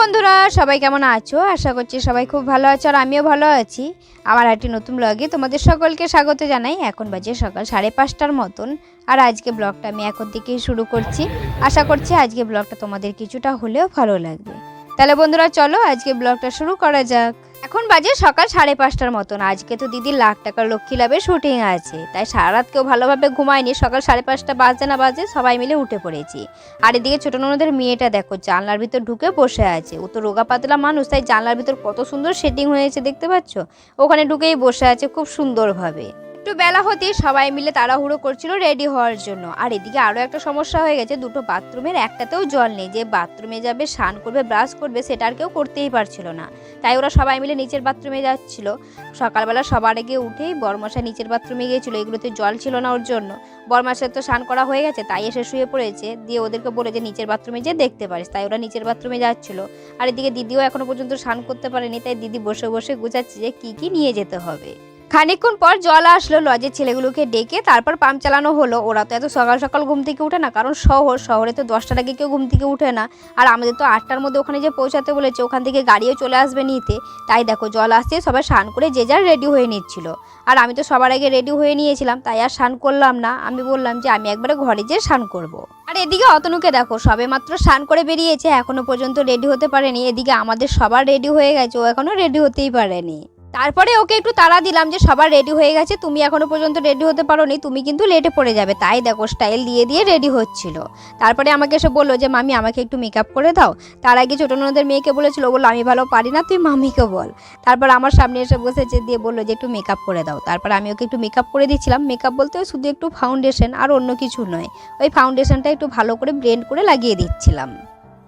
বন্ধুরা, সবাই কেমন আছো? আশা করছি সবাই খুব ভালো আছো আর আমিও ভালো আছি। আমার একটি নতুন ব্লগে তোমাদের সকলকে স্বাগত জানাই। এখন বাজে সকাল সাড়ে পাঁচটার মতন আর আজকে ব্লগটা আমি এখন থেকেই শুরু করছি। আশা করছি আজকে ব্লগটা তোমাদের কিছুটা হলেও ভালো লাগবে। তাহলে বন্ধুরা, চলো আজকে ব্লগটা শুরু করা যাক। এখন বাজে সকাল সাড়ে পাঁচটার মতন। আজকে তো দিদির লাখ টাকার লক্ষ্মী লাভের শুটিং আছে। তাই সারা রাত কেউ ভালোভাবে ঘুমায়নি। সকাল সাড়ে পাঁচটা বাজে না বাজে সবাই মিলে উঠে পড়েছি। আর এদিকে ছোট ননদের মেয়েটা দেখো, জানলার ভিতর ঢুকে বসে আছে। ও তো রোগা পাতলা মানুষ, তাই জানলার ভিতর কত সুন্দর সেটিং হয়েছে দেখতে পাচ্ছ? ওখানে ঢুকেই বসে আছে খুব সুন্দরভাবে। একটু বেলা হতেই সবাই মিলে তাড়াহুড়ো করছিল রেডি হওয়ার জন্য। আর এদিকে আরও একটা সমস্যা হয়ে গেছে, দুটো বাথরুমের একটাতেও জল নেই। যে বাথরুমে যাবে, স্নান করবে, ব্রাশ করবে, সেটা আর কেউ করতেই পারছিল না। তাই ওরা সবাই মিলে নিচের বাথরুমে যাচ্ছিল। সকালবেলা সবার আগে উঠেই বরমশা নিচের বাথরুমে গিয়েছিল, এগুলোতে জল ছিল না ওর জন্য। বরমাসের তো স্নান করা হয়ে গেছে, তাই এসে শুয়ে পড়েছে। দিয়ে ওদেরকে বলে যে, নিচের বাথরুমে যে দেখতে পারিস। তাই ওরা নিচের বাথরুমে যাচ্ছিল। আর এদিকে দিদিও এখনও পর্যন্ত স্নান করতে পারেনি, তাই দিদি বসে বসে গুছাচ্ছে যে, কী কী নিয়ে যেতে হবে। খানিকক্ষণ পর জল আসলো লজের ছেলেগুলোকে ডেকে, তারপর পাম্প চালানো হলো। ওরা তো এত সকাল সকাল ঘুম থেকে উঠে না, কারণ শহর, শহরে তো দশটার আগে কেউ ঘুম থেকে উঠে না। আর আমাদের তো আটটার মধ্যে ওখানে যে পৌঁছাতে বলেছে, ওখান থেকে গাড়িও চলে আসবে নিতে। তাই দেখো, জল আসছে, সবাই স্নান করে যে যার রেডি হয়ে নিচ্ছিল। আর আমি তো সবার আগে রেডি হয়ে নিয়েছিলাম, তাই আর স্নান করলাম না। আমি বললাম যে আমি একবারে ঘরে যেয়ে স্নান করব। আর এদিকে অতনুকে দেখো সবে মাত্র স্নান করে বেরিয়েছে, এখনও পর্যন্ত রেডি হতে পারেনি। এদিকে আমাদের সবার রেডি হয়ে গেছে, ও এখনও রেডি হতেই পারেনি। তারপরে ওকে একটু তাড়া দিলাম যে সবার রেডি হয়ে গেছে, তুমি এখনও পর্যন্ত রেডি হতে পারো নি তুমি কিন্তু লেটে পড়ে যাবে। তাই দেখো স্টাইল দিয়ে দিয়ে রেডি হচ্ছিল। তারপরে আমাকে এসে বলল যে, মামি, আমাকে একটু মেকআপ করে দাও। তার আগে ছোটো ননদের মেয়েকে বলেছিল বলল আমি ভালো পারি না, তুই মামিকে বল। তারপর আমার সামনে এসে বসেছে, দিয়ে বলল যে, একটু মেকআপ করে দাও। তারপর আমি ওকে একটু মেকআপ করে দিচ্ছিলাম। মেকআপ বলতে ওই শুধু একটু ফাউন্ডেশন আর অন্য কিছু নয়, ওই ফাউন্ডেশনটা একটু ভালো করে ব্লেন্ড করে লাগিয়ে দিচ্ছিলাম।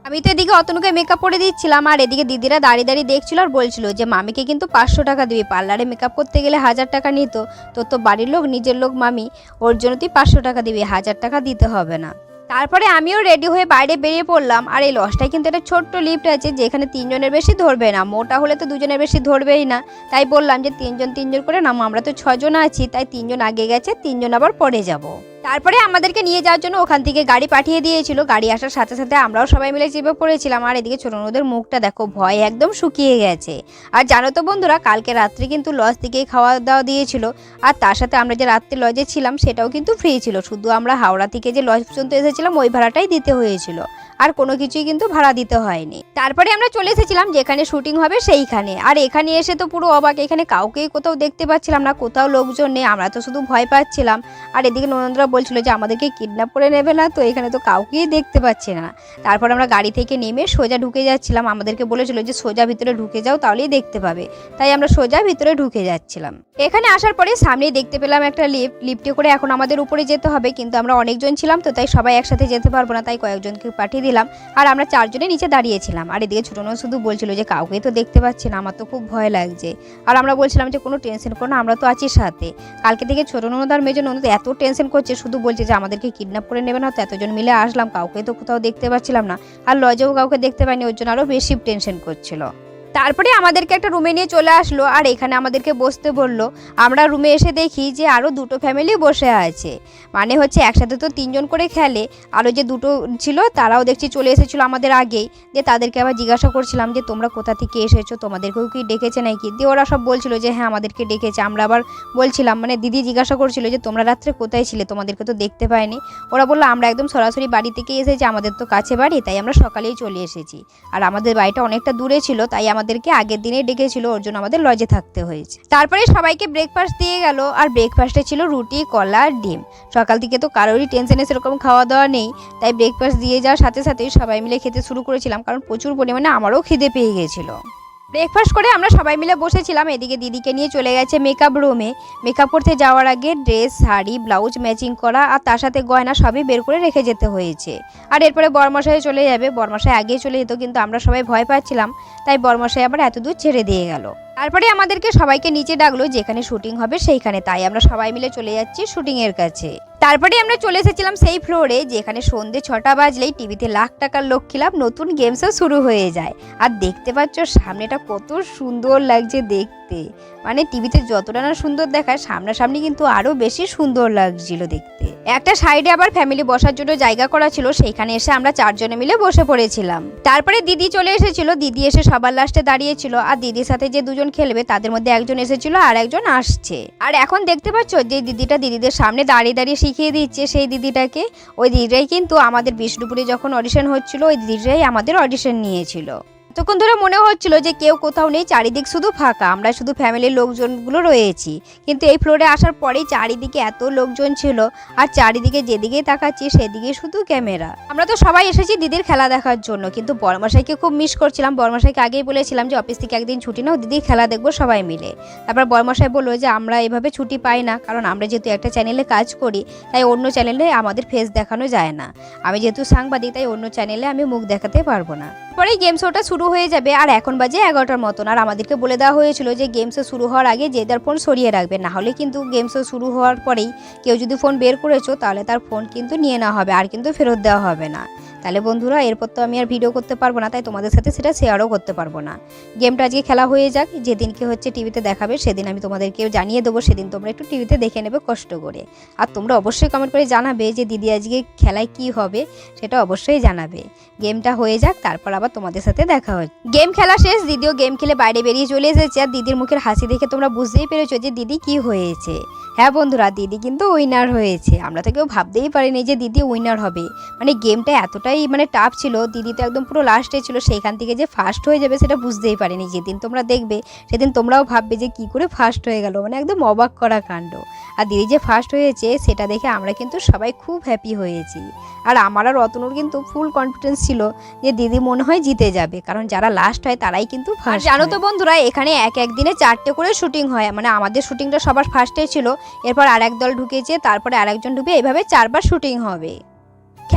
আমি তো এদিকে অতনুকে মেকআপ করে দিচ্ছিলাম, আর এদিকে দিদিরা দাঁড়িয়ে দাঁড়িয়ে দেখছিল আর বলছিল যে, মামিকে কিন্তু পাঁচশো টাকা দিবি, পার্লারে মেকআপ করতে গেলে হাজার টাকা নিত। তোর তো বাড়ির লোক, নিজের লোক, মামি। ওর জন্য তুই পাঁচশো টাকা দিবি, হাজার টাকা দিতে হবে না। তারপরে আমিও রেডি হয়ে বাইরে বেরিয়ে পড়লাম, আর এই লসটায় কিন্তু একটা ছোট্ট লিফট আছে, যেখানে তিনজনের বেশি ধরবে না। মোটা হলে তো দুজনের বেশি ধরবেই না। তাই বললাম যে, তিনজন তিনজন করে নাম, আমরা তো ছজন আছি। তাই তিনজন আগে গেছে, তিনজন আবার পরে যাব। তারপরে আমাদেরকে নিয়ে যাওয়ার জন্য ওখান থেকে গাড়ি পাঠিয়ে দিয়েছিল। গাড়ি আসার সাথে সাথে আমরাও সবাই মিলে চেপে পড়েছিলাম। আর এদিকে ছোট নদের মুখটা দেখো, ভয় একদম শুকিয়ে গেছে। আর জানো তো বন্ধুরা, কালকে রাত্রে কিন্তু লজ থেকেই খাওয়া দাওয়া দিয়েছিল। আর তার সাথে আমরা যে রাত্রে লজে ছিলাম, সেটাও কিন্তু ফ্রি ছিল। শুধু আমরা হাওড়া থেকে যে লজ পর্যন্ত এসেছিলাম, ওই ভাড়াটাই দিতে হয়েছিল। আর কোনো কিছুই কিন্তু ভাড়া দিতে হয়নি। তারপরে আমরা চলে এসেছিলাম, যেখানে শুটিং হবে সেইখানে। আর এখানে এসে তো পুরো অবাক, এখানে কাউকেই কোথাও দেখতে পাচ্ছিলাম না, কোথাও লোকজন নেই, আমরা তো শুধু ভয় পাচ্ছিলাম। আর এদিকে ননন্দরা বলছিল যে আমাদেরকে কিডন্যাপ করে নেবে না, তো এখানে তো কাউকেই দেখতে পাচ্ছি না। তারপর আমরা গাড়ি থেকে নেমে সোজা ঢুকে যাচ্ছিলাম। আমাদেরকে বলেছিল যে সোজা ভিতরে ঢুকে যাও, তাহলেই দেখতে পাবে। তাই আমরা সোজা ভিতরে ঢুকে যাচ্ছিলাম। এখানে আসার পরে সামনেই দেখতে পেলাম একটা লিফট লিফটে করে এখন আমাদের উপরে যেতে হবে, কিন্তু আমরা অনেকজন ছিলাম, তো তাই সবাই একসাথে যেতে পারব না, তাই কয়েকজনকে পাঠিয়ে দিলাম। আর আমরা চারজনে নিচে দাঁড়িয়েছিলাম। আর এদিকে ছোটো নয় শুধু বলছিল যে কাউকেই তো দেখতে পাচ্ছি না, আমার তো খুব ভয় লাগছে। আর আমরা বলছিলাম যে কোনো টেনশন করো না, আমরা তো আছি সাথে। কালকে থেকে ছোটো ননদ মেজো ননদ এত টেনশন করছে শুধু বলছে যে আমাদেরকে কিডন্যাপ করে নেবে না, তো এতজন মিলে আসলাম, কাউকে তো কোথাও দেখতে পাচ্ছিলাম না। আর লজেও কাউকে দেখতে পাইনি, ওর জন্য আরও বেশি টেনশন করছিল। তারপরে আমাদেরকে একটা রুমে নিয়ে চলে আসলো আর এখানে আমাদেরকে বসতে বলল। আমরা রুমে এসে দেখি যে আরও দুটো ফ্যামিলি বসে আছে। মানে হচ্ছে একসাথে তো তিনজন করে খেলে আরও যে দুটো ছিল তারাও দেখছি চলে এসেছিল আমাদের আগেই। দিয়ে তাদেরকে আবার জিজ্ঞাসা করছিলাম যে, তোমরা কোথা থেকে এসেছ? তোমাদেরকেও কি ডেকেছে নাকি? দিয়ে ওরা সব বলছিল যে হ্যাঁ আমাদেরকে ডেকেছে। আমরা আবার বলছিলাম মানে দিদি জিজ্ঞাসা করছিল যে, তোমরা রাত্রে কোথায় ছিলে? তোমাদেরকে তো দেখতে পাইনি। ওরা বলল, আমরা একদম সরাসরি বাড়ি থেকে এসেছি, আমাদের তো কাছে বাড়ি, তাই আমরা সকালেই চলে এসেছি। আর আমাদের বাড়িটা অনেকটা দূরে ছিল, তাই আমাদেরকে আগের দিনেই ডেকেছিল, ওর জন্য আমাদের লজে থাকতে হয়েছে। তারপরে সবাইকে ব্রেকফাস্ট দিয়ে গেল, আর ব্রেকফাস্টে ছিল রুটি, কলা, আর ডিম। সকাল থেকে তো কারোরই টেনশনে সেরকম খাওয়া দাওয়া নেই, তাই ব্রেকফাস্ট দিয়ে যাওয়ার সাথে সাথে সবাই মিলে খেতে শুরু করেছিলাম, কারণ প্রচুর পরিমাণে আমারও খিদে পেয়ে গেছিল। ব্রেকফাস্ট করে আমরা সবাই মিলে বসেছিলাম, এদিকে দিদিকে নিয়ে চলে গেছে মেকআপ রুমে মেকআপ করতে যাওয়ার আগে ড্রেস শাড়ি ব্লাউজ ম্যাচিং করা আর তার সাথে গয়না সবই বের করে রেখে যেতে হয়েছে। আর এরপরে বরমশাই চলে যাবে। বরমশাই আগেই চলে যেত, কিন্তু আমরা সবাই ভয় পাচ্ছিলাম। তাই বরমশাই আবার এত দূর ছেড়ে দিয়ে গেল। তারপরে আমাদেরকে সবাইকে নিচে ডাকলো, যেখানে শুটিং হবে সেইখানে। তাই আমরা সবাই মিলে চলে যাচ্ছি শুটিং এর কাছে। তারপরে আমরা চলে এসেছিলাম সেই ফ্লোরে যেখানে সন্ধে ছটা বাজলেই টিভিতে লাখ টাকার লক্ষ্মী লাভ নতুন গেমসও শুরু হয়ে যায়। আর দেখতে পাচ্ছ, সামনেটা কত সুন্দর লাগছে দেখতে। মানে টিভিতে যতটা না সুন্দর দেখায়, সামনাসামনি কিন্তু আরও বেশি সুন্দর লাগছিল দেখতে। একটা সাইডে আবার ফ্যামিলি বসার জন্য জায়গা করা ছিল, সেইখানে এসে আমরা চারজনে মিলে বসে পড়েছিলাম। তারপরে দিদি চলে এসেছিল, দিদি এসে সবার লাস্টে দাঁড়িয়েছিল। আর দিদির সাথে যে দুজন খেলবে তাদের মধ্যে একজন এসেছিল আর একজন আসছে। আর এখন দেখতে পাচ্ছ যে দিদিটা দিদিদের সামনে দাঁড়িয়ে দাঁড়িয়ে শিখিয়ে দিচ্ছে সেই দিদিটাকে। ওই দিদিটাই কিন্তু আমাদের বিষ্ণুপুরে যখন অডিশন হচ্ছিল, ওই দিদিটাই আমাদের অডিশন নিয়েছিল। তখন ধরে মনে হচ্ছিল যে কেউ কোথাও নেই, চারিদিক শুধু ফাঁকা। আমরা শুধু ফ্যামিলির লোকজনগুলো রয়েছি। কিন্তু এই ফ্লোরে আসার পরেই চারিদিকে এত লোকজন ছিল আর চারিদিকে যেদিকেই তাকাচ্ছি সেদিকে শুধু ক্যামেরা। আমরা তো সবাই এসেছি দিদির খেলা দেখার জন্য, কিন্তু বড়মশাইকে খুব মিস করছিলাম। বড়মশাইকে আগেই বলেছিলাম যে, অফিস থেকে একদিন ছুটি নাও, দিদির খেলা দেখব সবাই মিলে। তারপর বড়মশাই বলল যে, আমরা এভাবে ছুটি পাই না, কারণ আমরা যেহেতু একটা চ্যানেলে কাজ করি, তাই অন্য চ্যানেলে আমাদের ফেস দেখানো যায় না। আমি যেহেতু সাংবাদিক, তাই অন্য চ্যানেলে আমি মুখ দেখাতে পারব না। পরেই গেম শোটা শুরু হয়ে যাবে। আর এখন বাজে এগারোটার মতন। আর আমাদেরকে বলে দেওয়া হয়েছিল যে গেম শো শুরু হওয়ার আগে যে তার ফোন সরিয়ে রাখবে। না হলে কিন্তু গেম শো শুরু হওয়ার পরেই কেউ যদি ফোন বের করেছ, তাহলে তার ফোন কিন্তু নিয়ে নেওয়া হবে। আর কিন্তু ফেরত দেওয়া হবে না। তাহলে বন্ধুরা, এরপর তো আমি আর ভিডিও করতে পারব না, তাই তোমাদের সাথে সেটা শেয়ারও করতে পারব না। গেমটা আজকে খেলা হয়ে যাক, যেদিনকে হচ্ছে টিভিতে দেখাবে, সেদিন আমি তোমাদেরকেও জানিয়ে দেবো, সেদিন তোমরা একটু টিভিতে দেখে নেবে কষ্ট করে। আর তোমরা অবশ্যই কমেন্ট করে জানাবে যে দিদি আজকে খেলায় কি হবে, সেটা অবশ্যই জানাবে। গেমটা হয়ে যাক, তারপর আবার তোমাদের সাথে দেখা হচ্ছে গেম খেলা শেষ, দিদিও গেম খেলে বাইরে বেরিয়ে চলে এসেছে, আর দিদির মুখের হাসি দেখে তোমরা বুঝতেই পেরেছ যে দিদি কি হয়েছে। হ্যাঁ বন্ধুরা, দিদি কিন্তু উইনার হয়েছে। আমরা তো কেউ ভাবতেই পারিনি যে দিদি উইনার হবে। মানে গেমটা এতটাই মানে টাফ ছিল দিদি তো একদম পুরো লাস্টে ছিল সেইখান থেকে যে ফার্স্ট হয়ে যাবে সেটা বুঝতেই পারিনি যেদিন। তোমরা দেখবে সেদিন তোমরাও ভাববে যে কি করে ফার্স্ট হয়ে গেল মানে একদম অবাক করা কাণ্ড। আর দিদি যে ফার্স্ট হয়েছে সেটা দেখে আমরা কিন্তু সবাই খুব হ্যাপি হয়েছি। আর আমার আর রতনুর কিন্তু ফুল কনফিডেন্স ছিল যে দিদি মনে হয় জিতে যাবে কারণ যারা লাস্ট হয় তারাই কিন্তু ফার্স্ট জানো তো বন্ধুরা এখানে এক এক দিনে চারটে করে শুটিং হয়। মানে আমাদের শুটিংটা সবার ফার্স্টে ছিল এরপর আর এক দল ঢুকেছে তারপরে আরেকজন ঢুকে এভাবে চারবার শুটিং হবে।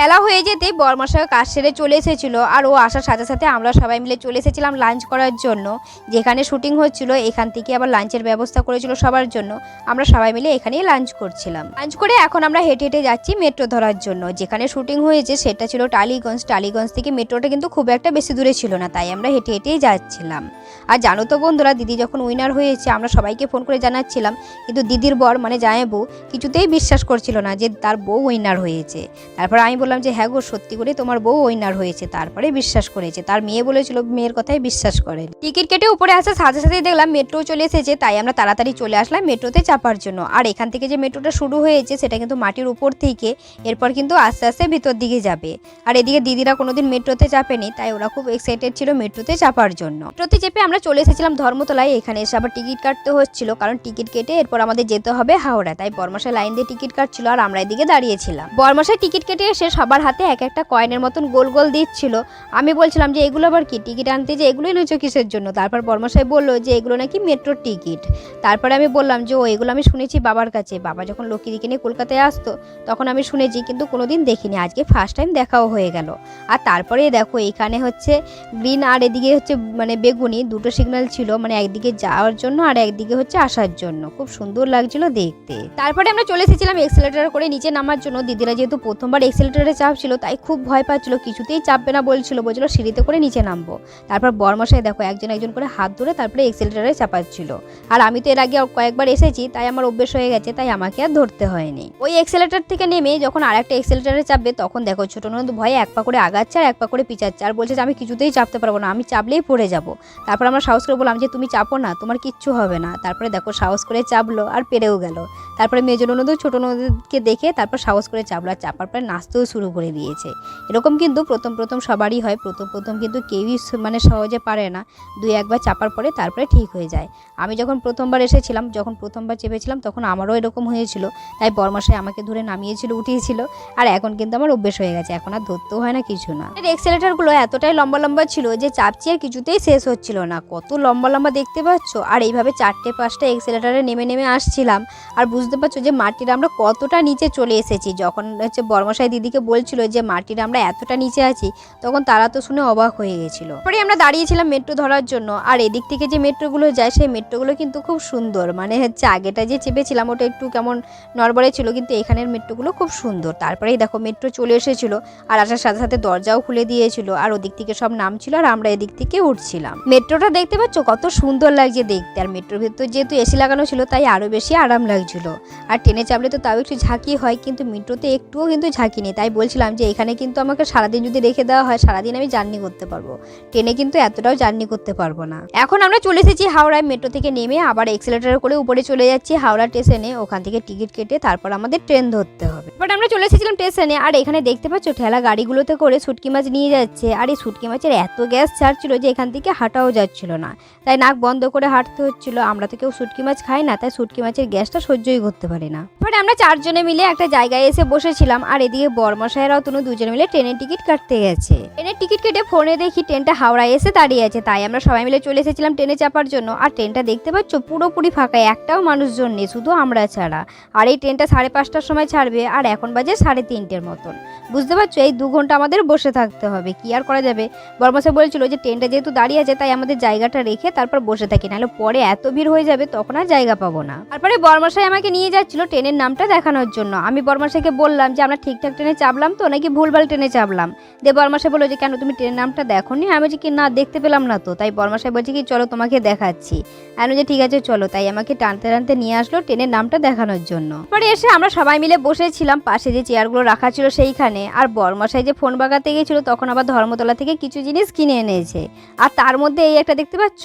খেলা হয়ে যেতে বর্মশাই কাজ সেরে চলে এসেছিল আর ও আসার সাথে সাথে আমরা সবাই মিলে চলে এসেছিলাম লাঞ্চ করার জন্য। যেখানে শুটিং হচ্ছিল, এখান থেকে আবার লাঞ্চের ব্যবস্থা করেছিল সবার জন্য। আমরা সবাই মিলে এখানেই লাঞ্চ করছিলাম। লাঞ্চ করে এখন আমরা হেঁটে হেঁটে যাচ্ছি মেট্রো ধরার জন্য। যেখানে শুটিং হয়েছে সেটা ছিল টালিগঞ্জ। টালিগঞ্জ থেকে মেট্রোটা কিন্তু খুব একটা বেশি দূরে ছিল না, তাই আমরা হেঁটে হেঁটেই যাচ্ছিলাম। আর জানো তো বন্ধুরা, দিদি যখন উইনার হয়েছে, আমরা সবাইকে ফোন করে জানাচ্ছিলাম। কিন্তু দিদির বর মানে জায়ে বউ কিছুতেই বিশ্বাস করছিল না যে তার বউ উইনার হয়েছে। তারপর আমি বললাম যে হ্যাঁ গো, সত্যি করে তোমার বউ উইনার হয়েছে, তারপরে বিশ্বাস করেছে। তার মেয়ে বলেছিল, মেয়ের কথাই বিশ্বাস করে। টিকিট কেটে উপরে আসার সাথে সাথেই দেখলাম মেট্রো চলে এসেছে, তাই আমরা তাড়াতাড়ি চলে আসলাম মেট্রোতে চাপার জন্য। আর এখান থেকে যে মেট্রোটা শুরু হয়েছে, সেটা কিন্তু মাটির উপর থেকে, এরপর কিন্তু আস্তে আস্তে ভিতর দিকে যাবে। আর এদিকে দিদিরা কোনোদিন মেট্রোতে চাপেনি, তাই ওরা খুব এক্সাইটেড ছিল মেট্রোতে চাপার জন্য। মেট্রোতে চেপে আমরা চলে এসেছিলাম ধর্মতলায়, এখানে এসে আবার টিকিট কাটতে হচ্ছিল, কারণ টিকিট কেটে এরপর আমাদের যেতে হবে হাওড়া। তাই বর্মশাই লাইন দিয়ে টিকিট কাটছিল, আর আমরা এদিকে দাঁড়িয়েছিলাম। বর্মশাই টিকিট কেটে এসে সবার হাতে এক একটা কয়েনের মতন গোল গোল দিচ্ছিল। আমি বলছিলাম যে, এগুলো আবার কি? টিকিট আনতে যে এগুলোই নিচ্ছ কিসের জন্য? তারপর বর্মশাই বলল যে, এগুলো নাকি মেট্রোর টিকিট তারপরে আমি বললাম যে, ও, এগুলো আমি শুনেছি বাবার কাছে। বাবা যখন লক্ষ্মীদিকে নিয়ে কলকাতায় আসতো, তখন আমি শুনেছি, কিন্তু কোনোদিন দেখিনি। আজকে ফার্স্ট টাইম দেখাও হয়ে গেল। আর তারপরে দেখো, এখানে হচ্ছে গ্রিন আর এদিকে হচ্ছে মানে বেগুনি, দুটো সিগন্যাল ছিল। মানে একদিকে যাওয়ার জন্য আর একদিকে হচ্ছে আসার জন্য। খুব সুন্দর লাগছিল দেখতে। তারপরে আমরা চলে এসেছিলাম এক্সেলেটার করে নিচে নামার জন্য। দিদিরা যেহেতু প্রথমবার এক্সেলেটারে চাপ ছিল, তাই খুব ভয় পাচ্ছিল, কিছুতেই চাপবে না বলছিল বলছিল সিঁড়িতে করে নিচে নামবো। তারপর বর্মশাই দেখো, একজন একজন করে হাত ধরে তারপরে এক্সেলেটারে চাপাচ্ছিল। আর আমি তো এর আগে কয়েকবার এসেছি, তাই আমার অভ্যেস হয়ে গেছে, তাই আমাকে আর ধরতে হয়নি। ওই এক্সেলেটার থেকে নেমে যখন আর একটা এক্সেলেটারে চাপবে, তখন দেখো ছোট ননদ ভয়ে এক পা করে আগাচ্ছে আর এক পা করে পিচাচ্ছে আর বলছে যে, আমি কিছুতেই চাপতে পারব না, আমি চাপলেই পড়ে যাব। তারপর আমরা সাহস করে বললাম যে, তুমি চাপো না, তোমার কিচ্ছু হবে না। তারপরে দেখো সাহস করে চাপলো আর পেরেও গেল। তারপরে মেজো ননদও ছোটো ননদকে দেখে তারপর সাহস করে চাপলো আর চাপার পরে নাচতেও শুরু করে দিয়েছে। এরকম কিন্তু প্রথম প্রথম সবারই হয়, প্রথম প্রথম কিন্তু কেউই মানে সহজে পারে না। দুই, একবার চাপার পরে তারপরে ঠিক হয়ে যায়। আমি যখন প্রথমবার এসেছিলাম, যখন প্রথমবার চেপেছিলাম, তখন আমারও এরকম হয়েছিল। তাই বরমাসায় আমাকে ধরে নামিয়েছিল, উঠিয়েছিল। আর এখন কিন্তু আমার অভ্যেস হয়ে গেছে। এখন আর ধরতেও হয় না, কিছু না। এক্সেলেটারগুলো এতটাই লম্বা লম্বা ছিল যে চাপছি আর কিছুতেই শেষ হচ্ছিল না। কত লম্বা লম্বা দেখতে পাচ্ছ? আর এইভাবে চারটে, পাঁচটা এক্সেলেটারে নেমে নেমে আসছিলাম। আর বুঝতে পারছ যে মাটির আমরা কতটা নিচে চলে এসেছি। যখন হচ্ছে বর্মশাই দিদিকে বলছিল যে মাটির আমরা এতটা নিচে আছি, তখন তারা তো শুনে অবাক হয়ে গেছিল। পরে আমরা দাঁড়িয়েছিলাম মেট্রো ধরার জন্য, আর এদিক থেকে যে মেট্রোগুলো যায়, সেই মেট্রোগুলো কিন্তু খুব সুন্দর। মানে হচ্ছে আগেটা যে চেপেছিলাম, ওটা একটু কেমন নড়বড়ে ছিল, কিন্তু এখানের মেট্রোগুলো খুব সুন্দর। তারপরেই দেখো মেট্রো চলে এসেছিল, আর আসার সাথে সাথে দরজাও খুলে দিয়েছিল, আর ওদিক থেকে সব নামছিল, আর আমরা এদিক থেকে উঠছিলাম। মেট্রোটা দেখতে পাচ্ছ, কত সুন্দর লাগছে দেখতে, আর মেট্রোর ভেতর যেহেতু এসি লাগানো ছিল, তাই আরও বেশি আরাম লাগছিল। আর ট্রেনে চাপলে তো তাও একটু ঝাঁকি হয়, কিন্তু মেট্রোতে একটুও কিন্তু ঝাঁকি নেই, তাই বলছিলাম যে এখানে কিন্তু আমাকে সারাদিন যদি রেখে দেওয়া হয়, সারাদিন আমি জার্নি করতে পারব। ট্রেনে কিন্তু এতটাও জার্নি করতে পারব না। এখন আমরা চলে এসেছি হাওড়ায় মেট্রো থেকে নেমে, আবার এক্সেলেটার করে উপরে চলে যাচ্ছি হাওড়া স্টেশনে। ওখান থেকে টিকিট কেটে তারপর আমাদের ট্রেন ধরতে হবে। বাট আমরা চলে এসেছিলাম স্টেশনে, আর এখানে দেখতে পাচ্ছ ঠেলা গাড়িগুলোতে করে শুটকি মাছ নিয়ে যাচ্ছে। আর এই শুটকি মাছের এত গ্যাস ছাড়ছিল যে এখান থেকে হাঁটাও যাচ্ছিল না। তাই নাক বন্ধ করে হাঁটতে হচ্ছিল। আমরা তো কেউ শুটকি মাছ খাই না, তাই শুটকি মাছের গ্যাসটা সহ্যই করতে পারি না। বাট আমরা চারজনে মিলে একটা জায়গায় এসে বসেছিলাম, আর এদিকে বর্মশাহেরাও তনু দুজনে মিলে ট্রেনের টিকিট কাটতে গেছে। ট্রেনের টিকিট কেটে ফোনে দেখি ট্রেনটা হাওড়ায় এসে দাঁড়িয়ে আছে, তাই আমরা সবাই মিলে চলে এসেছিলাম ট্রেনে চাপার জন্য। আর ট্রেনটা দেখতে পাচ্ছ, পুরোপুরি ফাঁকা, একটাও মানুষজন নেই, শুধু আমরা ছাড়া। আর এই ট্রেনটা সাড়ে পাঁচটার সময় ছাড়বে, আর এখন বাজে সাড়ে তিনটের মতন। বুঝতে পারছ? এই দু ঘণ্টা আমাদের বসে থাকতে হবে, কি আর করা যাবে? বর্মশাই বলছিল যে ট্রেনটা যেহেতু দাঁড়িয়ে আছে, তাই আমাদের জায়গাটা রেখে তারপর বসে থাকি, নাহলে পরে এত ভিড় হয়ে যাবে, তখন আর জায়গা পাবো না। তারপরে বর্মশাই আমাকে নিয়ে যাচ্ছিল ট্রেনের নামটা দেখানোর জন্য। আমি বর্মশাইকে বললাম যে আমরা ঠিকঠাক ট্রেনে চাপলাম তো, নাকি ভুলভাল ট্রেনে চাপলাম দিয়ে বর্মশাই বলল যে, কেন তুমি ট্রেনের নামটা দেখো নি আমি বলছি, কি না, দেখতে পেলাম না তো। তাই বর্মশাই বলছে কি, চলো তোমাকে দেখাচ্ছি। আমি যে ঠিক আছে, চলো। তাই আমাকে টানতে টানতে নিয়ে আসলো ট্রেনের নামটা দেখানোর জন্য। পরে এসে আমরা সবাই মিলে বসেছিলাম, পাশে যে চেয়ারগুলো রাখা ছিল সেইখানে। আর বর্মশাই যে ফোন বাগাতে গেছিল, তখন আবার ধর্মতলা থেকে কিছু জিনিস কিনে এনেছে। আর তার মধ্যে এই একটা দেখতে পাচ্ছ?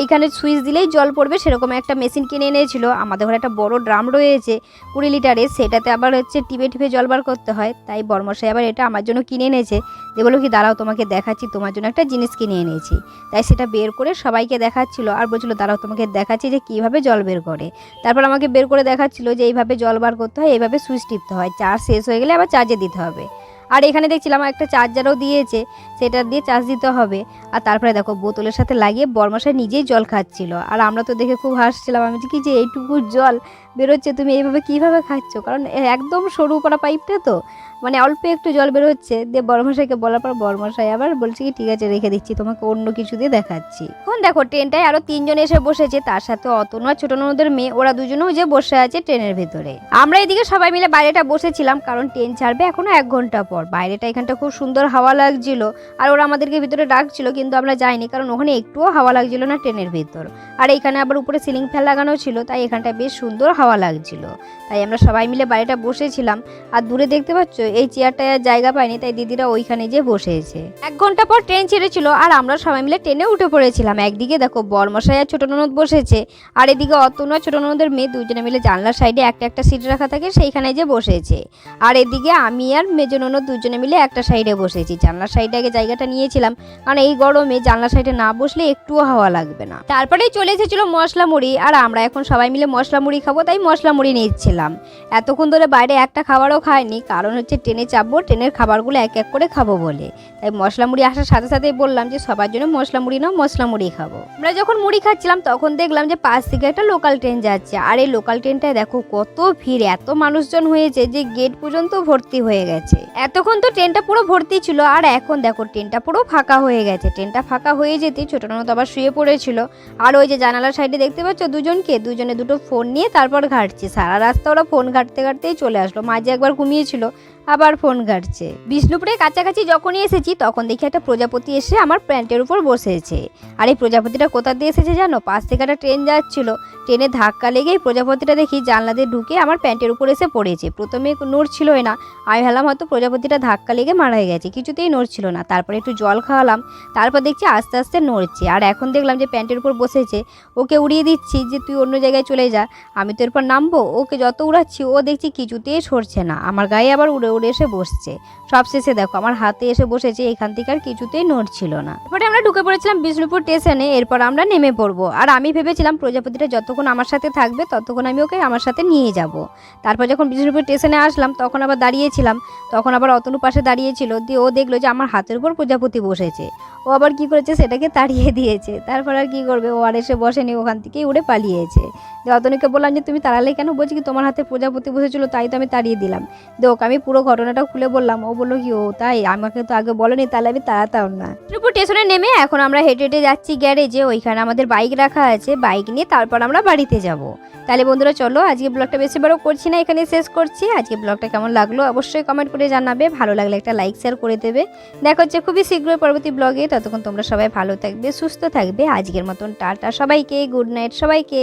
এইখানে সুইচ দিলেই জল পড়বে, সেরকম একটা মেশিন কিনে এনেছিল। আমাদের ঘরে একটা বড় ড্রাম রয়েছে, কুড়ি লিটারের। সেটাতে আবার হচ্ছে টিপে টিপে জল বার করতে হয়। তাই বর্মশাই আবার এটা আমার জন্য কিনে এনেছে। যে বলো কি, দাঁড়াও, তোমাকে দেখাচ্ছি, তোমার জন্য একটা জিনিস কিনে এনেছি। তাই সেটা বের করে সবাইকে দেখাচ্ছিল আর বলছিল, দাঁড়াও, তোমাকে দেখাচ্ছি যে কীভাবে জল বের করে। তারপর আমাকে বের করে দেখাচ্ছিল যে এইভাবে জল বার করতে হয়, এইভাবে সুইচ টিপতে হয়। চার্জ শেষ হয়ে গেলে আবার চার্জে দিতে হবে। আর এখানে দেখছিলাম একটা চার্জারও দিয়েছে, সেটা দিয়ে চার্জ দিতে হবে। আর তারপরে দেখো, বোতলের সাথে লাগিয়ে বর্মশাই নিজেই জল খাচ্ছিল। আর আমরা তো দেখে খুব হাসছিলাম। আমি কি যে এইটুকু জল? বেরোচ্ছে, তুমি এইভাবে কীভাবে খাচ্ছ? কারণ একদম সরু করা পাইপটা তো মানে অল্প একটু জল বেরোচ্ছে। দিয়ে বড়মশাইকে বলার পর বড়মশাই আবার বলছে কি, ঠিক আছে, রেখে দিচ্ছি, তোমাকে অন্য কিছু দিয়ে দেখাচ্ছি। এখন দেখো, ট্রেনটায় আরও তিনজন এসে বসেছে, তার সাথে অতনু আর ছোট ননদের মেয়ে, ওরা দুজনেও যে বসে আছে ট্রেনের ভেতরে। আমরা এদিকে সবাই মিলে বাইরেটা বসেছিলাম, কারণ ট্রেন ছাড়বে এখনও এক ঘণ্টা পর। বাইরেটা এখানটা খুব সুন্দর হাওয়া লাগছিল, আর ওরা আমাদেরকে ভিতরে ডাকছিল, কিন্তু আমরা যাইনি, কারণ ওখানে একটুও হাওয়া লাগছিল না ট্রেনের ভেতর। আর এখানে আবার উপরে সিলিং ফ্যান লাগানো ছিল, তাই এখানটা বেশ সুন্দর হাওয়া লাগছিল। তাই আমরা সবাই মিলে বাড়িটা বসেছিলাম। আর দূরে দেখতে পাচ্ছ, এই চেয়ারটায় আর জায়গা পায়নি তাই দিদিরা ওইখানে যে বসেছে। এক ঘণ্টা পর ট্রেন ছেড়েছিল আর আমরা সবাই মিলে ট্রেনে উঠে পড়েছিলাম। একদিকে দেখো, বর্মশাই আর ছোট ননদ বসেছে, আর এদিকে অতনু আর ছোট ননদের মেয়ে দুজনে মিলে জানলার সাইডে একটা একটা সিট রাখা থাকে, সেইখানে যে বসেছে। আর এদিকে আমি আর মেজো ননদ দুজনে মিলে একটা সাইডে বসেছি। জানলার সাইডে আগে জায়গাটা নিয়েছিলাম, কারণ এই গরমে জানলার সাইডে না বসলে একটুও হাওয়া লাগবে না। তারপরেই চলে এসেছিল মশলা মুড়ি আর আমরা এখন সবাই মিলে মশলা মুড়ি খাব, তাই মশলা মুড়ি নিচ্ছিলাম। এতক্ষণ ধরে বাইরে একটা খাবারও খাইনি, কারণ হচ্ছে ট্রেনে চাপবো, ট্রেনের খাবারগুলো এক এক করে খাব বলে। তাই মশলা মুড়ি আসার সাথে সাথেই বললাম যে, সবার জন্য মশলা মুড়ি নাও মশলা মুড়ি খাব। আমরা যখন মুড়ি খাচ্ছিলাম, তখন দেখলাম যে, পাশ থেকে একটা লোকাল ট্রেন যাচ্ছে। আর এই লোকাল ট্রেনটায় দেখো কত ভিড়, এত মানুষজন হয়েছে যে, গেট পর্যন্ত ভর্তি হয়ে গেছে। এতক্ষণ তো ট্রেনটা পুরো ভর্তি ছিল, আর এখন দেখো ট্রেনটা পুরো ফাঁকা হয়ে গেছে। ট্রেনটা ফাঁকা হয়ে যেতে ছোট ননদ আবার শুয়ে পড়েছিল। আর ওই যে জানালার সাইডে দেখতে পাচ্ছ দুজনকে? দুজনে দুটো ফোন নিয়ে তারপর ঘাটছে। সারা রাস্তা ওরা ফোন ঘাটতে ঘাটতেই চলে আসলো। মাঝে একবার ঘুমিয়েছিল। আবার ফোন ঘাটছে। বিষ্ণুপুরের কাছাকাছি যখনই এসেছি, তখন দেখি একটা প্রজাপতি এসে আমার প্যান্টের উপর বসেছে। আর এই প্রজাপতিটা কোথা দিয়ে এসেছে জানো? পাশ থেকে একটা ট্রেন যাচ্ছিল। ট্রেনে ধাক্কা লেগেই প্রজাপতিটা দেখি জানলা দিয়ে ঢুকে আমার প্যান্টের উপর এসে পড়েছে। প্রথমে নড়ছিলই না। আমি ভাবলাম হয়তো প্রজাপতিটা ধাক্কা লেগে মারা গেছে। কিছুতেই নড়ছিল না। তারপরে একটু জল খাওয়ালাম। তারপর দেখছি আস্তে আস্তে নড়ছে। আর এখন দেখলাম যে প্যান্টের উপর বসেছে। ওকে উড়িয়ে দিচ্ছি যে তুই অন্য জায়গায় চলে যা। আমি তো এরপর নামবো। ওকে যত উড়াচ্ছি, ও দেখছি কিছুতেই সরছে না। আমার গায়ে আবার উড়ে উড়ে এসে বসছে। সবশেষে দেখো, আমার হাতে এসে বসেছে, এখান থেকে আর কিছুতেই নড়ছিল না। তারপরে আমরা ঢুকে পড়েছিলাম বিষ্ণুপুর স্টেশনে, এরপর আমরা নেমে পড়ব। আর আমি ভেবেছিলাম প্রজাপতিটা যতক্ষণ আমার সাথে থাকবে, ততক্ষণ আমি ওকে আমার সাথে নিয়ে যাব। তারপর যখন বিষ্ণুপুর স্টেশনে আসলাম, তখন আবার দাঁড়িয়েছিলাম। তখন আবার অতনু পাশে দাঁড়িয়েছিল। দিয়ে ও দেখল যে আমার হাতের উপর প্রজাপতি বসেছে। ও আবার কি করেছে, সেটাকে তাড়িয়ে দিয়েছে। তারপর আর কি করবে? ও আর এসে বসেনি, ওখান থেকেই উড়ে পালিয়েছে। দিয়ে অতনুকে বললাম যে, তুমি তাড়ালে কেন? বলছি কি, তোমার হাতে প্রজাপতি বসেছিল, তাই তো আমি তাড়িয়ে দিলাম। দিয়ে ওকে আমি পুরো ঘটনাটা খুলে বললাম। ও বলল কি, ও, তাই? আমাকে তো আগে বলেনি, তাহলে আমি তাড়াতাম না। শ্রীপুর স্টেশনে নেমে এখন আমরা হেঁটে হেঁটে যাচ্ছি গ্যারেজে। ওইখানে আমাদের বাইক রাখা আছে, বাইক নিয়ে তারপর আমরা বাড়িতে যাব। তাহলে বন্ধুরা, চলো আজকে ব্লগটা বেশি বড় করছি না এখানে শেষ করছি। আজকে ব্লগটা কেমন লাগল অবশ্যই কমেন্ট করে জানাবে। ভালো লাগলে একটা লাইক শেয়ার করে দেবে। দেখা হচ্ছে খুবই শীঘ্রই পরবর্তী ব্লগে। ততক্ষণ তোমরা সবাই ভালো থাকবে, সুস্থ থাকবে। আজকের মতন টাটা সবাইকে গুড নাইট সবাইকে।